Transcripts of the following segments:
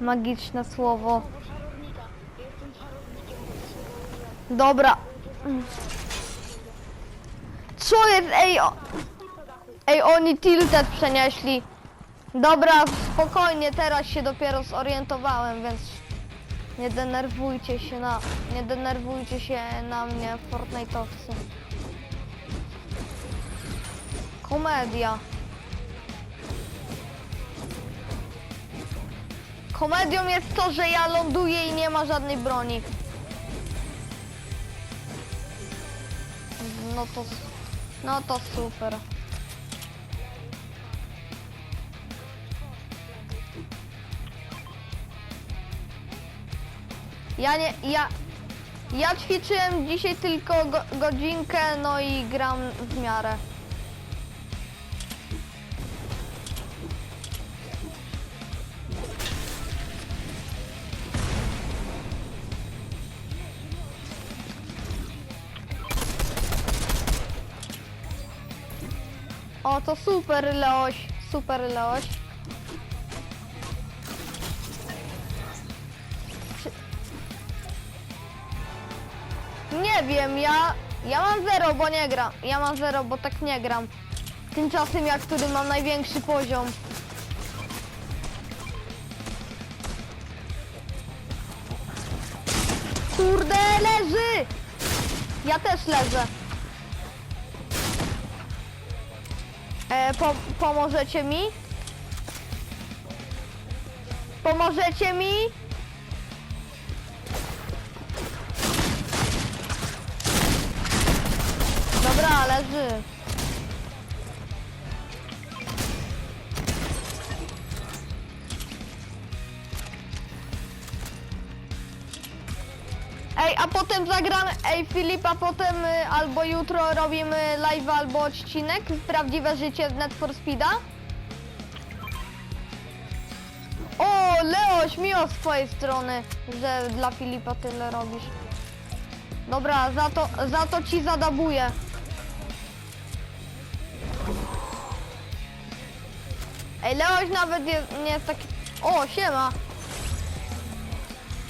magiczne słowo. Dobra. Co jest? Ej, o... Ej, oni tilted przenieśli. Dobra, spokojnie, teraz się dopiero zorientowałem, więc nie denerwujcie się na, nie denerwujcie się na mnie, Fortnite'owcy. Komedia. Komedią jest to, że ja ląduję i nie ma żadnej broni. No to, no to super. Ja nie, ja, ja ćwiczyłem dzisiaj tylko go, godzinkę, no i gram w miarę. To super Leoś, super Leoś. Nie wiem, ja, ja mam zero, bo nie gram. Ja mam zero, bo tak nie gram. Tymczasem ja, który mam największy poziom. Kurde, leży! Ja też leżę. E, po, pomożecie mi? Pomożecie mi? Dobra, leży. Potem zagramy, ej Filip, a potem y, albo jutro robimy live albo odcinek Prawdziwe życie z Net for Speeda. O, Leoś, miło z twojej strony, że dla Filipa tyle robisz. Dobra, za to, za to ci zadabuję. Ej, Leoś nawet nie, nie jest taki... O, siema.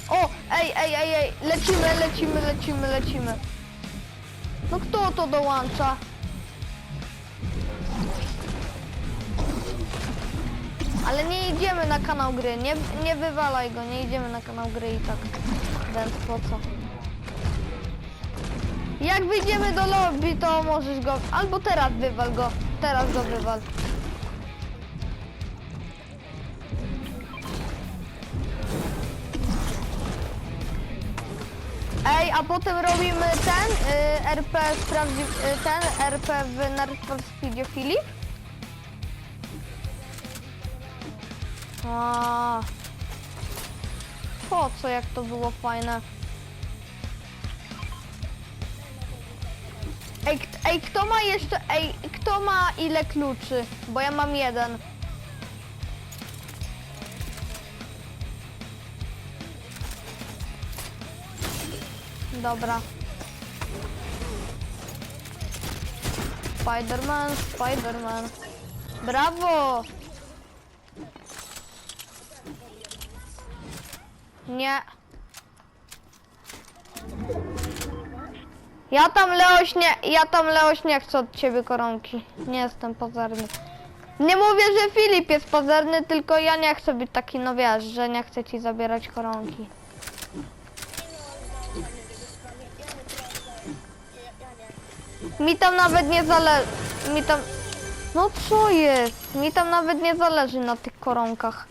O, ej, ej, ej, ej, lecimy, lecimy, lecimy, lecimy. No kto to dołącza? Ale nie idziemy na kanał gry, nie, nie wywalaj go, nie idziemy na kanał gry i tak. Więc po co? Jak wyjdziemy do lobby, to możesz go... Albo teraz wywal go, teraz go wywal. Ej, a potem robimy ten y, RP sprawdzi, y, ten RP w Nerd for Filip? A. Po co, jak to było fajne? Ej, ej, kto ma jeszcze, ej, kto ma ile kluczy? Bo ja mam jeden. Dobra. Spiderman, Spiderman. Brawo! Nie. Ja tam Leoś nie, ja tam Leoś nie chcę od ciebie koronki. Nie jestem pazerny. Nie mówię, że Filip jest pazerny, tylko ja nie chcę być taki, no wiesz, że nie chcę ci zabierać koronki. Mi tam nawet nie zależy. Mi tam. No co jest? Mi tam nawet nie zależy na tych koronkach.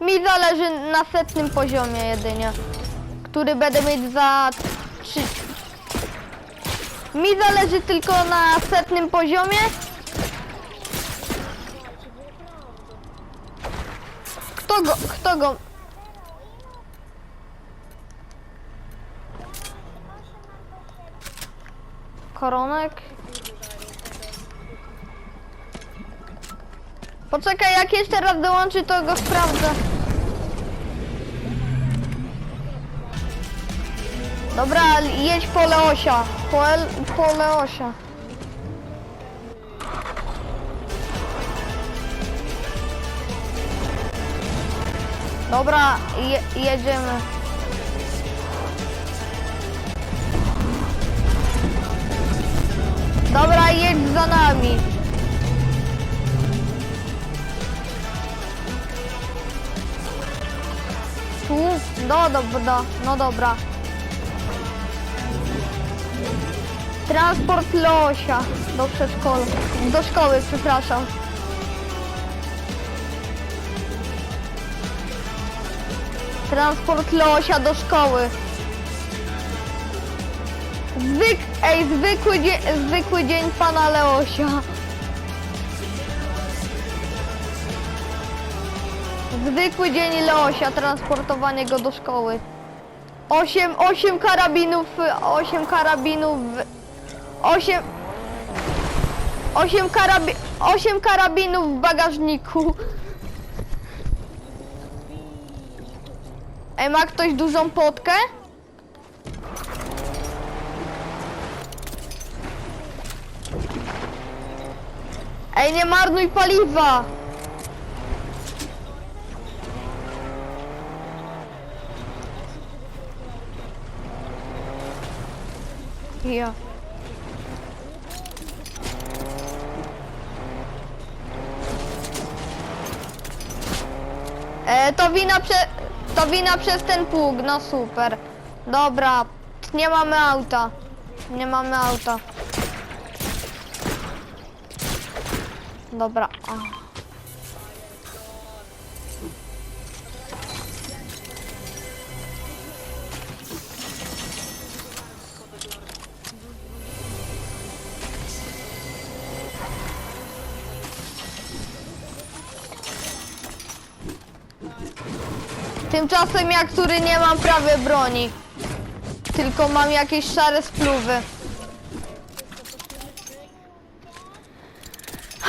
Mi zależy na setnym poziomie jedynie, który będę mieć za. Mi zależy tylko na setnym poziomie. Kto go, kto go, makaronek. Poczekaj, jak jeszcze raz dołączy, to go sprawdzę. Dobra, jedź po Leosia. Po, El, po Leosia. Dobra, je, jedziemy. Dobra, jedź za nami. Tu? No dobra, no dobra. Transport Losia do przedszkola. Do szkoły, przepraszam. Transport Losia do szkoły. Zwyk, ej, zwykły, dzie, zwykły dzień pana Leosia. Zwykły dzień Leosia, transportowanie go do szkoły. 8, 8 karabinów, 8 karabinów, 8, 8 karabi, 8 karabinów w bagażniku. Ej, ma ktoś dużą potkę? Ej, nie marnuj paliwa! Ja. E, to wina prze... To wina przez ten pług, no super. Dobra, nie mamy auta. Nie mamy auta. Dobra. Tymczasem ja, który nie mam prawie broni. Tylko mam jakieś szare spluwy.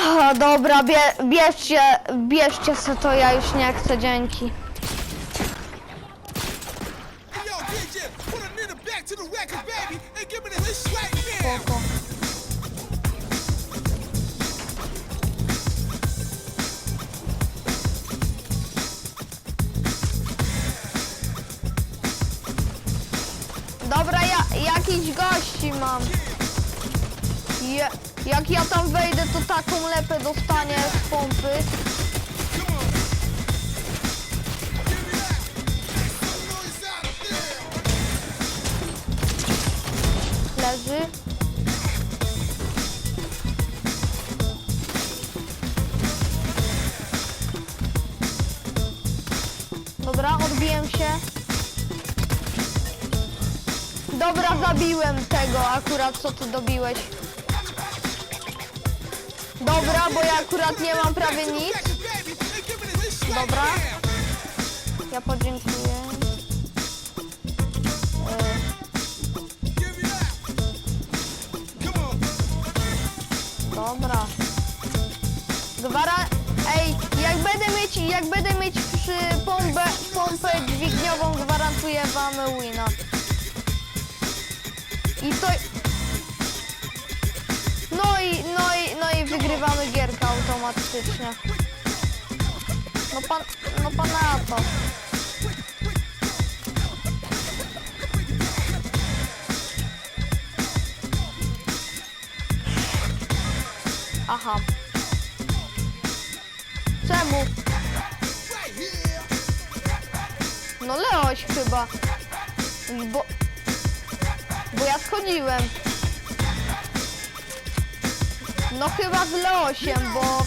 A, dobra, bie, bierzcie, bierzcie se to, ja już nie chcę, dzięki. Spoko. Dobra, ja jakiś gości mam. Je, jak ja tam wejdę, to taką lepę dostanie z pompy. Leży. Dobra, odbiłem się. Dobra, zabiłem tego akurat, co ty dobiłeś. Dobra, bo ja akurat nie mam prawie nic. Dobra. Ja podziękuję. Dobra. Gwara... Ej, jak będę mieć, jak będę mieć przy pompę, pompę dźwigniową, gwarantuję wam wina. I to... No i, no i wygrywamy gierkę automatycznie. No pan, no pan na to. Aha. Czemu? No Leoś chyba. Bo... Bo ja schodziłem. No chyba z Leosiem, bo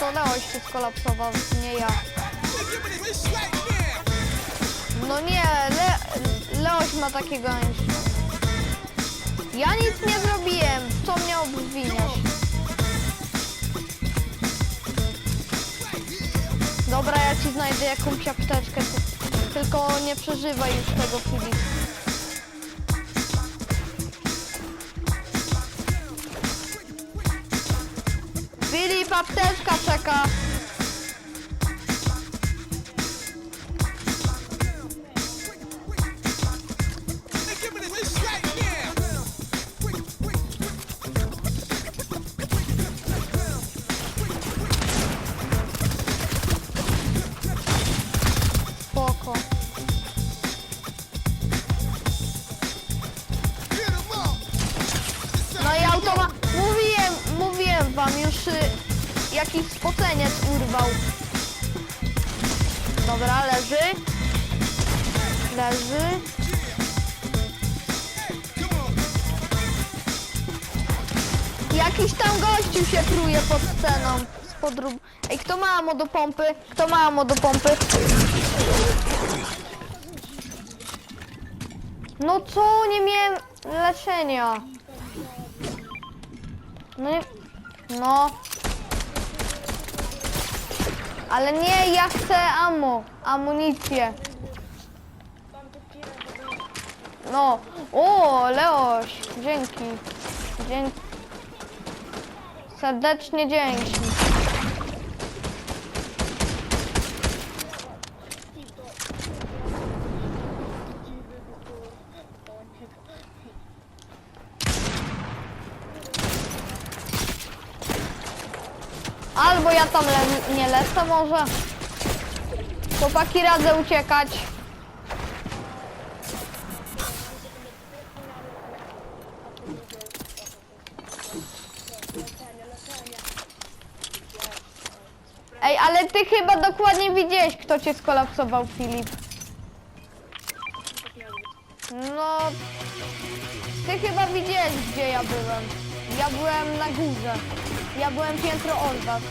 to Leoś się skolapsował, nie ja. No nie, Le... Leoś ma takiego gońszcza. Ja nic nie zrobiłem, co mnie obwiniasz? Dobra, ja ci znajdę jakąś apteczkę, ty- tylko nie przeżywaj już tego Filip. Apteczka czeka. Jakiś spoceniec urwał. Dobra, leży. Leży. Jakiś tam gościu się truje pod sceną. Spod rub- Ej, kto ma amo do pompy? Kto ma amo do pompy? No co, nie miałem leczenia. No nie... No. Ale nie, ja chcę ammo, amunicję. No. O, Leoś, dzięki. Dzięki. Serdecznie dzięki. Albo ja tam le nie lecę może. Chłopaki radzę uciekać. Ej, ale ty chyba dokładnie widziałeś, kto cię skolapsował, Filip. No, ty chyba widziałeś, gdzie ja byłem. Ja byłem na górze. Ja byłem piętro od was.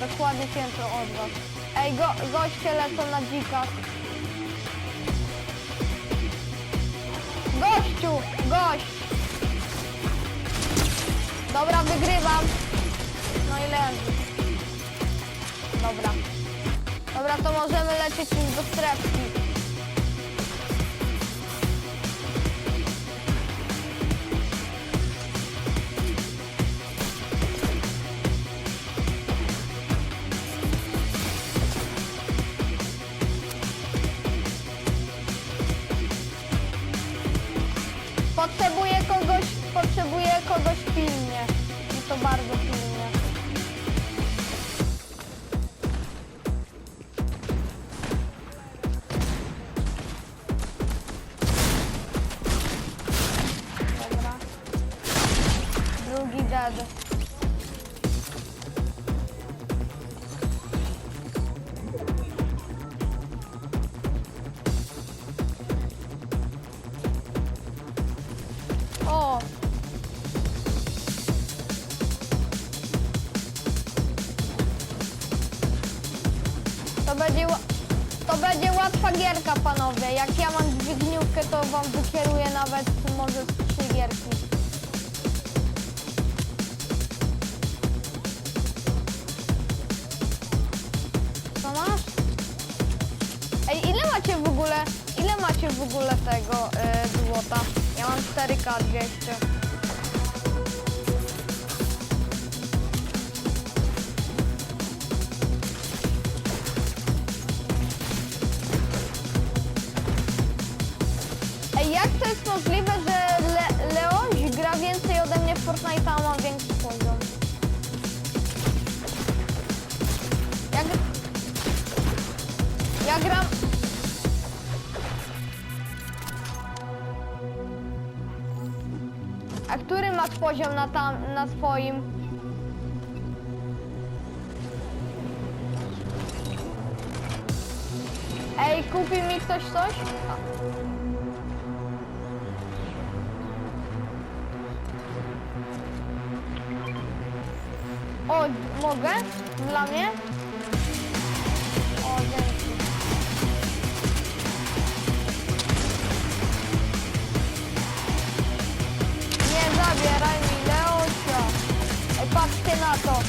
Dokładnie piętro od was. Ej, go, goście lecą na dzikach. Gościu, gość. Dobra, wygrywam. No i leży. Dobra. Dobra, to możemy lecieć już do strefki. Pilnie. I to bardzo pilnie. Będzie, to będzie łatwa gierka, panowie. Jak ja mam dźwigniówkę, to wam wykieruję nawet może trzy gierki. Co masz? Ej, ile macie w ogóle, ile macie w ogóle tego y, złota? Ja mam 4K 200. jak to jest możliwe, że Le gra więcej ode mnie w Fortnite, a mam większy poziom? Jak... Ja gram... A który masz poziom na tam, na swoim? Ej, kupi mi ktoś coś? O, mogę? Dla mnie? O, dzięki. Nie zabieraj mi Leosia. Patrzcie na to.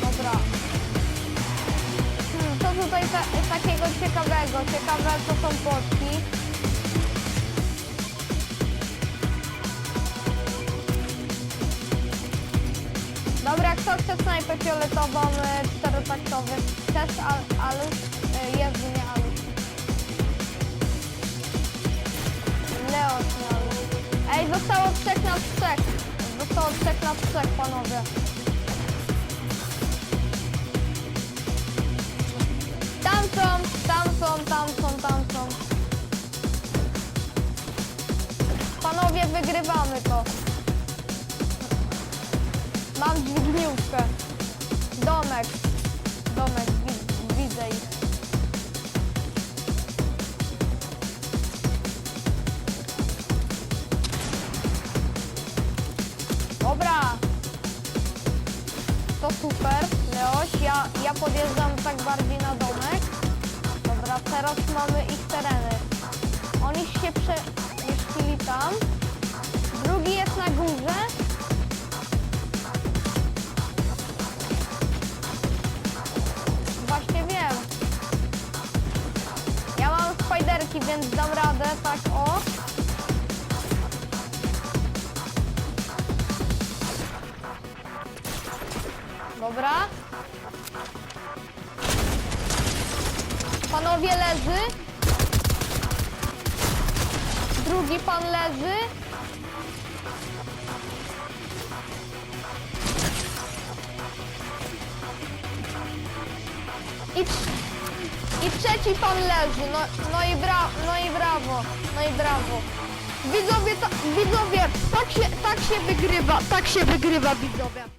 Dobra. Hmm, co tutaj ta, takiego ciekawego? Ciekawe to są płotki. Fioletową, y, czterotaktowy? Chcesz al, alus? Y, Jezu, nie alus. Leos nie alus. Ej, zostało trzech na trzech. Zostało trzech na trzech, panowie. Tam są, tam są, tam są, tam są. wygrywamy to. Mam dźwigniówkę. Domek. Domek, wi- widzę ich. Dobra. To super, Leoś. Ja, ja podjeżdżam tak bardziej na domek. Dobra, teraz mamy ich tereny. Oni się przemieścili tam. Drugi jest na górze. Więc dam radę, tak o. Dobra. Panowie leży. Drugi pan leży. I, I trzeci pan leży. No, no, i bra, no i brawo. No i brawo. Widzowie, ta, widzowie, tak się, tak się wygrywa, tak się wygrywa widzowie.